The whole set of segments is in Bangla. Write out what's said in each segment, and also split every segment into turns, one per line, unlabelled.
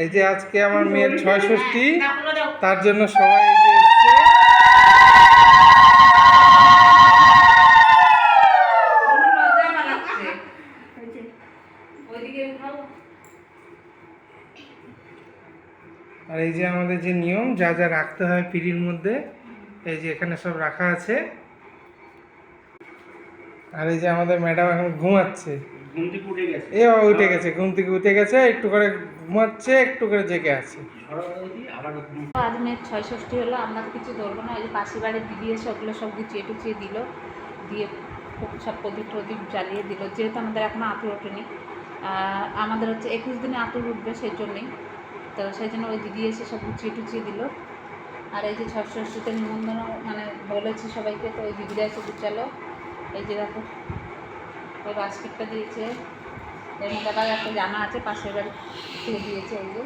এই যে আজকে আমার মেয়ের ছয় ষষ্ঠী। তার জন্য সবাই। আর এই যে আমাদের যে নিয়ম, যা যা রাখতে হয় পিড়ির মধ্যে, এই যে এখানে সব রাখা আছে আর এই যে আমাদের ম্যাডাম এখন ঘুমাচ্ছে।
ঘুম থেকে উঠে গেছে।
এ উঠে গেছে ঘুম থেকে উঠে গেছে একটু করে ঘুমাচ্ছে একটু করে জেগে আছে।
আজ মেয়ের ছয় ষষ্ঠী হলো আমরা তো কিছু ধরবো না ওই যে পাশের বাড়ির দিদি এসে ওগুলো সব গুছিয়ে টুচিয়ে দিল দিয়ে খুব সব প্রদীপ প্রদীপ জ্বালিয়ে দিল যেহেতু আমাদের এখনও আতুর ওঠেনি। আমাদের হচ্ছে একুশ দিনে আতুর উঠবে সেই জন্যই তো সেই জন্য ওই দিদি এসে সব গুছিয়ে টুচিয়ে দিল। আর এই যে ছয় ষষ্ঠীতে নিমন্ত্রণ মানে বলেছি সবাইকে তো ওই দিদিরা এসে গুছালো। এই যে দেখো ওই বাস্কেটটা দিয়েছে। এর মধ্যে আবার একটা জামা আছে, পাশের বাড়ি থেকে দিয়েছে এই যে।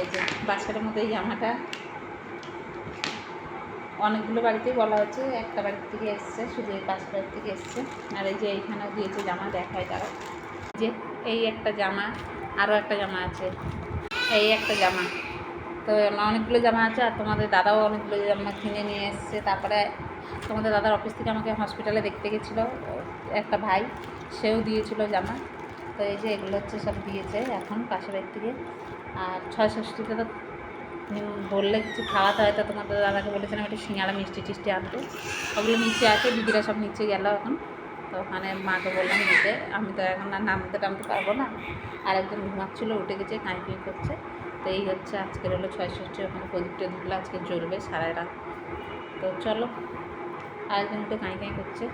এই যে বাস্কেটের মধ্যে এই জামাটা। অনেকগুলো বাড়িতেই বলা হচ্ছে, একটা বাড়ির থেকে এসছে, শুধু এই পাশ বাড়ি থেকে এসছে। আর এই যে এইখানেও দিয়েছে জামা, দেখায় তারা। যে এই একটা জামা, আরও একটা জামা আছে। এই একটা জামা। তো অনেকগুলো জামা আছে, আর তোমাদের দাদাও অনেকগুলো জামা কিনে নিয়ে এসছে। তারপরে তোমাদের দাদার অফিস থেকে আমাকে হসপিটালে দেখতে গেছিল। একটা ভাই, সেও দিয়েছিল জামা। তো এই যে এগুলো হচ্ছে সব দিয়েছে এখন পাশের বাড়ি থেকে। আর ছয় ষষ্ঠীতে তো বললে কিছু খাওয়াতে হয়, তো তোমাদের দাদাকে বলেছিলাম একটু সিঙ্গাড়া মিষ্টি টিষ্টি আনতে। ওগুলো নিচে আছে, দিদিরা সব নিচে গেল এখন। তো ওখানে মাকে বললাম দিতে আমি তো এখন আর নামতে টামতে পারব না। আর একজন ঘুমাচ্ছিলো, উঠে গেছে, কাঁই করছে। তো এই হচ্ছে আজকের হলো ছয় ষষ্ঠী, ওখানে প্রদীপ টদীপগুলো আজকে জ্বলবে সারা রাত। তো চলো। আরেকজন একটু কাঁই কাঁই করছে।